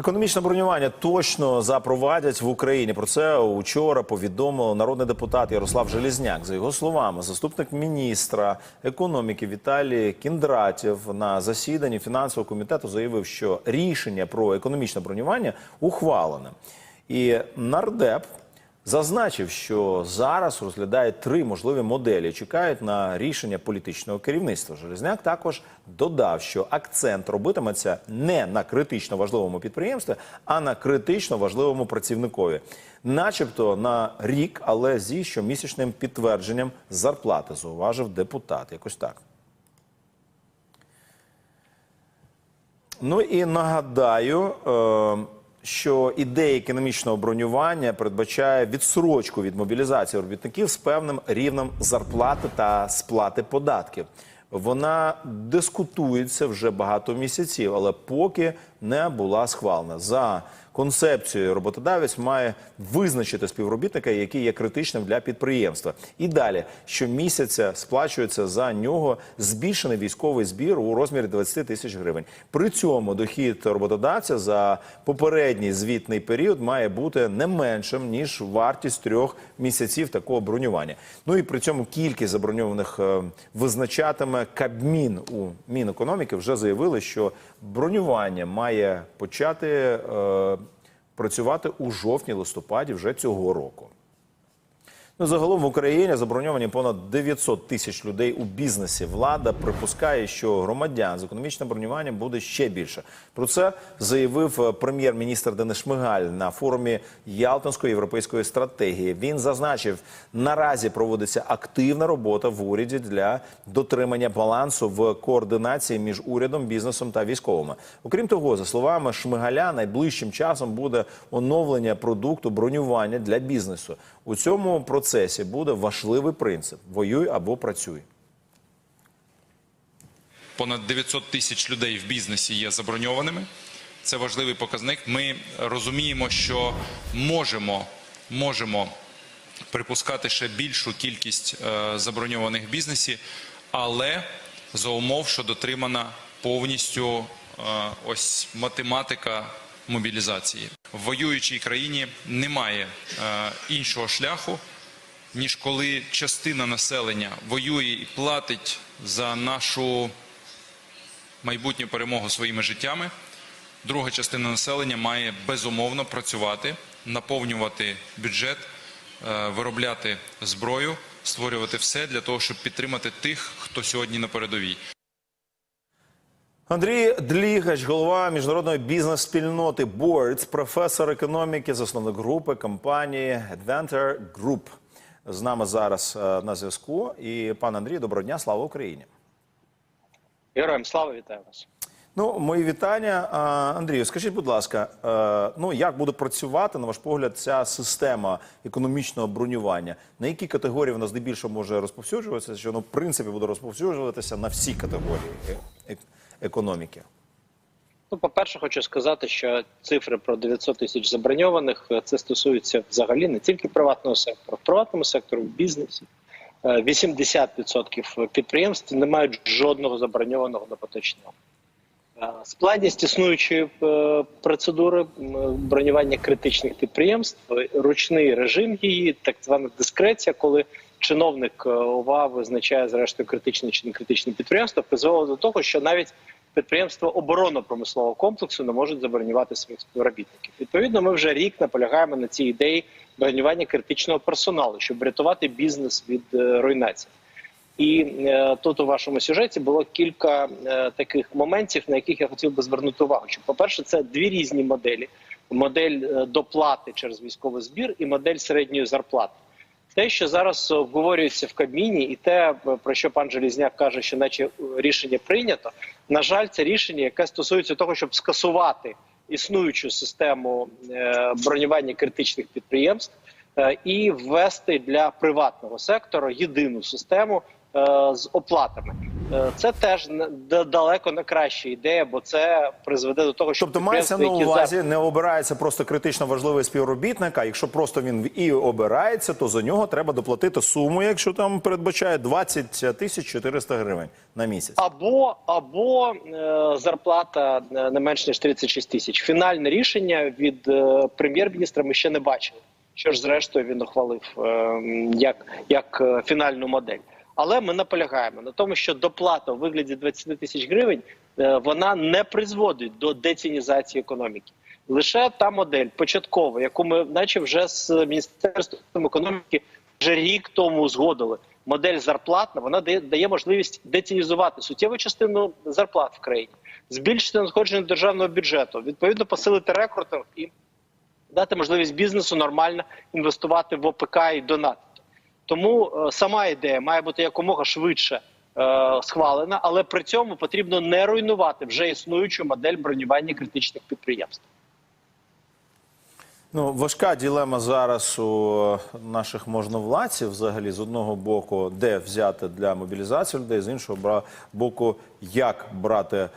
Економічне бронювання точно запровадять в Україні. Про це учора повідомив народний депутат Ярослав Желізняк. За його словами, заступник міністра економіки Віталій Кіндратів на засіданні фінансового комітету заявив, що рішення про економічне бронювання ухвалене. І нардеп зазначив, що зараз розглядають три можливі моделі. Чекають на рішення політичного керівництва. Железняк також додав, що акцент робитиметься не на критично важливому підприємстві, а на критично важливому працівникові, начебто на рік, але зі щомісячним підтвердженням зарплати, зауважив депутат. Якось так. Ну і нагадаю, е, що ідея економічного бронювання передбачає відсрочку від мобілізації робітників з певним рівнем зарплати та сплати податків. Вона дискутується вже багато місяців, але поки не була схвалена. За концепцією роботодавець має визначити співробітника, який є критичним для підприємства. І далі щомісяця сплачується за нього збільшений військовий збір у розмірі 20 тисяч гривень. При цьому дохід роботодавця за попередній звітний період має бути не меншим ніж вартість трьох місяців такого бронювання. Ну і при цьому кількість заброньованих е, визначатиме Кабмін у Мінекономіки. Вже заявили, що бронювання має почати е, працювати у жовтні-листопаді вже цього року. Ну, загалом в Україні заброньовані понад 900 тисяч людей у бізнесі. Влада припускає, що громадян з економічним бронюванням буде ще більше. Про це заявив е, прем'єр-міністр Денис Шмигаль на форумі Ялтинської європейської стратегії. Він зазначив, наразі проводиться активна робота в уряді для дотримання балансу в координації між урядом, бізнесом та військовими. Окрім того, за словами Шмигаля, найближчим часом буде оновлення продукту бронювання для бізнесу. У цьому процесі буде важливий принцип: воюй або працюй. понад 900 тисяч людей в бізнесі є заброньованими. Це важливий показник. Ми розуміємо, що можемо, можемо припускати ще більшу кількість е, заброньованих в бізнесі, але за умов, що дотримана повністю е, ось математика мобілізації. В воюючій країні немає е, іншого шляху, ніж коли частина населення воює і платить за нашу майбутню перемогу своїми життями. Друга частина населення має безумовно працювати, наповнювати бюджет, е, виробляти зброю, створювати все для того, щоб підтримати тих, хто сьогодні на передовій. Андрій Длігач, голова міжнародної бізнес-спільноти Boards, професор економіки, засновник групи компанії Adventure Group. З нами зараз е, на зв'язку. І пан Андрій, доброго дня, слава Україні. Героям слава вітаю вас. Ну, мої вітання. Андрію, скажіть, будь ласка, е, ну як буде працювати, на ваш погляд, ця система економічного бронювання? На які категорії вона здебільшого може розповсюджуватися? Що ну, в принципі буде розповсюджуватися на всі категорії е- економіки? Ну, по-перше, хочу сказати, що цифри про 900 тисяч заброньованих е, це стосується взагалі не тільки приватного сектору, в приватному сектору, в бізнесі. Е, 80% підприємств не мають жодного заброньованого на поточний рік. Е, Складність існуючої е, процедури бронювання критичних підприємств, е, ручний режим її, так звана дискреція, коли чиновник е, ОВА визначає зрештою критичне чи не критичне підприємство, призвело до того, що навіть підприємства оборонно-промислового комплексу не можуть забронювати своїх співробітників. Відповідно, ми вже рік наполягаємо на цій ідеї бронювання критичного персоналу, щоб врятувати бізнес від е, руйнації. І е, тут у вашому сюжеті було кілька е, таких моментів, на яких я хотів би звернути увагу. Що, по-перше, це дві різні моделі: модель е, доплати через військовий збір і модель середньої зарплати. Те, що зараз обговорюється в Кабміні, і те, про що пан Желізняк каже, що наче рішення прийнято. На жаль, це рішення, яке стосується того, щоб скасувати існуючу систему е, бронювання критичних підприємств е, і ввести для приватного сектору єдину систему е, з оплатами. Е, це теж далеко не краща ідея, бо це призведе до того, що Тобто мається на які увазі, не обирається просто критично важливий співробітник, а якщо просто він і обирається, то за нього треба доплатити суму, якщо там передбачає 20 тисяч 400 гривень на місяць. Або або е, зарплата е, не менш ніж 36 тисяч. Фінальне рішення від е, прем'єр-міністра ми ще не бачили. Що ж, зрештою, він ухвалив е, як, як е, фінальну модель. Але ми наполягаємо на тому, що доплата у вигляді 20 тисяч гривень е, вона не призводить до децінізації економіки. Лише та модель початкова, яку ми, наче вже з міністерством економіки вже рік тому узгодили. Модель зарплатна вона дає, дає можливість децінізувати суттєву частину зарплат в країні, збільшити надходження державного бюджету, відповідно посилити рекрутинг і дати можливість бізнесу нормально інвестувати в ОПК і донатити. Тому е, сама ідея має бути якомога швидше е, схвалена, але при цьому потрібно не руйнувати вже існуючу модель бронювання критичних підприємств. Ну, важка ділема зараз у наших можновладців, взагалі, з одного боку, де взяти для мобілізації людей, з іншого боку, як брати, е,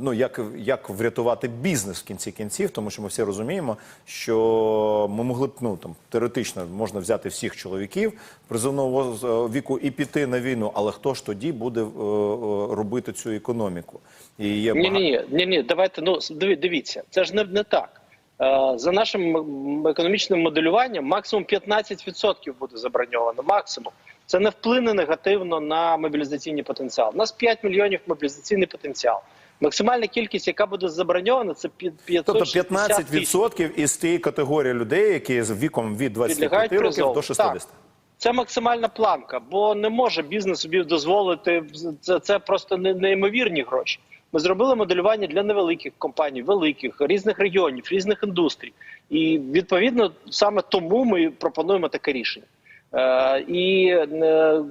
ну як, як врятувати бізнес в кінці кінців, тому що ми всі розуміємо, що ми могли б ну там теоретично можна взяти всіх чоловіків призовного віку і піти на війну, але хто ж тоді буде е, е, робити цю економіку? І є Ні, багато- ні, ні, ні, давайте ну диві- дивіться, це ж не, не так. Е, За нашим економічним моделюванням, максимум 15% буде заброньовано. Максимум це не вплине негативно на мобілізаційний потенціал. У нас 5 мільйонів мобілізаційний потенціал. Максимальна кількість, яка буде заброньована, це пі- 560 Тобто тисяч. 15% із тієї категорії людей, які з віком від 25 років до 60. Так. Це максимальна планка, бо не може бізнес собі дозволити це, це просто не- неймовірні гроші. Ми зробили моделювання для невеликих компаній, великих, різних регіонів, різних індустрій. І відповідно саме тому ми пропонуємо таке рішення. Е, і е,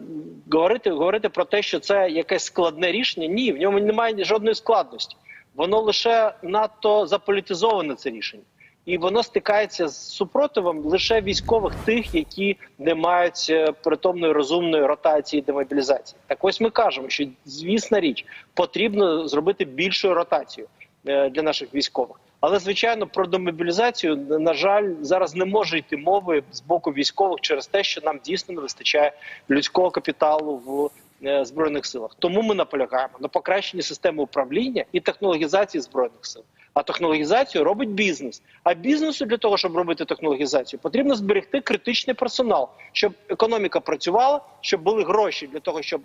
говорити, говорити про те, що це якесь складне рішення, ні, в ньому немає жодної складності. Воно лише надто заполітизоване це рішення. І воно стикається з супротивом лише військових тих, які не мають е, притомної розумної ротації демобілізації. Так ось ми кажемо, що звісна річ потрібно зробити більшу ротацію е, для наших військових. Але звичайно, про демобілізацію на жаль зараз не може йти мови з боку військових через те, що нам дійсно не вистачає людського капіталу в е, збройних силах. Тому ми наполягаємо на покращенні системи управління і технологізації збройних сил. А технологізацію робить бізнес. А бізнесу для того, щоб робити технологізацію, потрібно зберегти критичний персонал, щоб економіка працювала, щоб були гроші для того, щоб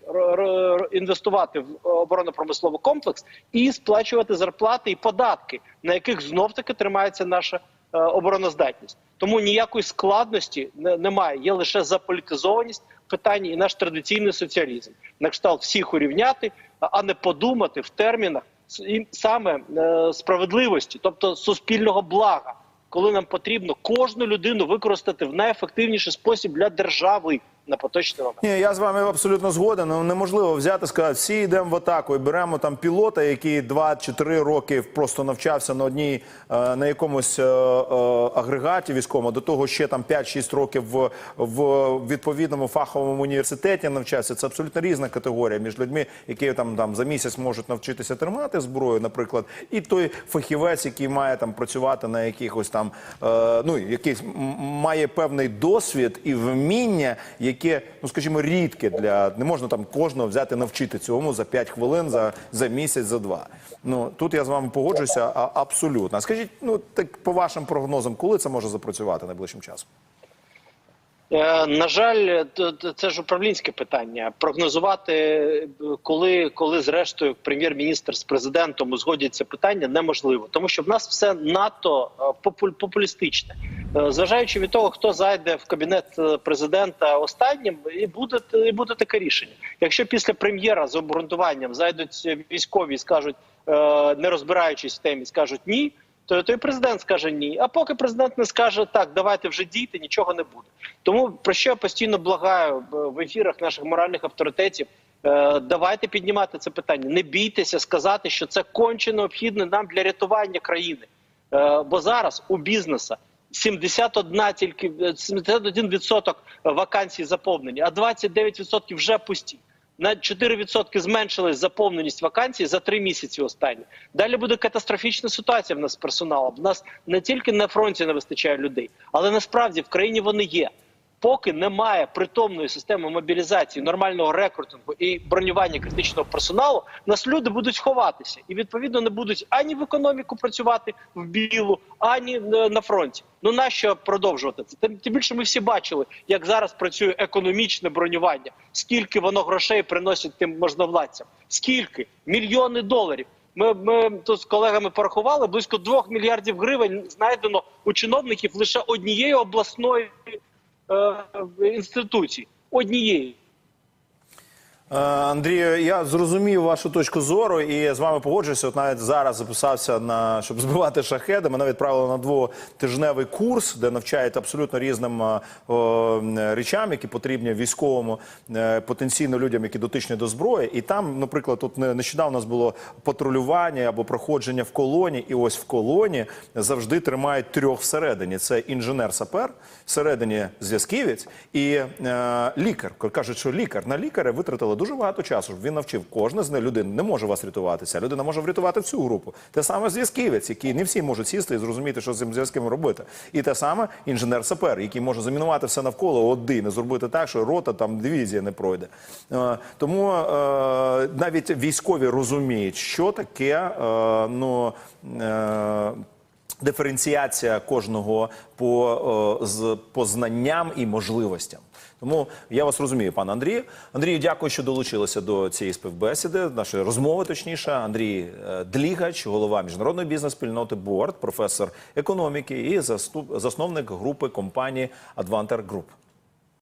інвестувати в оборонно-промисловий комплекс і сплачувати зарплати і податки, на яких знов таки тримається наша е, обороноздатність. Тому ніякої складності не- немає. Є лише заполітизованість питання і наш традиційний соціалізм. На кшталт всіх урівняти, а- не подумати в термінах і саме е, справедливості, тобто суспільного блага, коли нам потрібно кожну людину використати в найефективніший спосіб для держави на поточний момент. Ні, я з вами абсолютно згоден. Ну неможливо взяти, сказати, всі йдемо в атаку і беремо там пілота, який 2 чи 3 роки просто навчався на одній е, на якомусь е, е, агрегаті військовому. До того ще там 5-6 років в, в відповідному фаховому університеті навчався. Це абсолютно різна категорія між людьми, які там там за місяць можуть навчитися тримати зброю, наприклад, і той фахівець, який має там працювати на якихось там ну якийсь має певний досвід і вміння, яке, ну скажімо, рідке для не можна там кожного взяти навчити цьому за 5 хвилин, за, за місяць, за два. Ну тут я з вами погоджуюся а, абсолютно. А скажіть, ну так по вашим прогнозам, коли це може запрацювати найближчим часом? Е, На жаль, це ж управлінське питання. Прогнозувати, е, коли, коли зрештою прем'єр-міністр з президентом узгодять це питання, неможливо, тому що в нас все надто е, популістичне. Зважаючи від того, хто зайде в кабінет президента останнім, і буде і буде таке рішення. Якщо після прем'єра з обґрунтуванням зайдуть військові і скажуть, не розбираючись в темі, скажуть ні. То, то і президент скаже ні. А поки президент не скаже так, давайте вже дійте, нічого не буде. Тому про що я постійно благаю е, в ефірах наших моральних авторитетів. е, Давайте піднімати це питання. Не бійтеся сказати, що це конче необхідне нам для рятування країни. Е, Бо зараз у бізнеса 71 тільки е, 71% вакансій заповнені, а 29% вже пусті. На 4% зменшилась заповненість вакансій за три місяці останні. Далі буде катастрофічна ситуація в нас з персоналом. В нас не тільки на фронті не вистачає людей, але насправді в країні вони є. Поки немає притомної системи мобілізації, нормального рекрутингу і бронювання критичного персоналу, нас люди будуть ховатися і відповідно не будуть ані в економіку працювати в білу, ані е, на фронті. Ну нащо продовжувати це? Тим, більше ми всі бачили, як зараз працює економічне бронювання. Скільки воно грошей приносить тим можновладцям? Скільки мільйони доларів? Ми, ми тут з колегами порахували близько 2 мільярдів гривень знайдено у чиновників лише однієї обласної е, інституції. Однієї. Е, Андрію, я зрозумів вашу точку зору і з вами погоджуюся. От навіть зараз записався на щоб збивати шахеди. Мене відправили на двотижневий курс, де навчають абсолютно різним е, о, речам, які потрібні військовому е, потенційно людям, які дотичні до зброї. І там, наприклад, тут не- нещодавно у нас було патрулювання або проходження в колоні. І ось в колоні завжди тримають трьох всередині: це інженер-сапер, всередині зв'язківець і е, лікар. Кажуть, що лікар на лікаря витратили дуже багато часу. Він навчив кожна з них людей не може вас рятуватися. Людина може врятувати всю групу. Те саме зв'язківець, який не всі можуть сісти і зрозуміти, що з цим зв'язком робити. І те саме інженер-сапер, який може замінувати все навколо один і зробити так, що рота там дивізія не пройде. Е, тому е, навіть військові розуміють, що таке е, ну. Е, диференціація кожного по, з познанням і можливостям. Тому я вас розумію, пан Андрію. Андрію, дякую, що долучилися до цієї співбесіди, нашої розмови, точніше. Андрій е, Длігач, голова міжнародної бізнес-спільноти Борд, професор економіки і засновник групи компанії Advanter Group.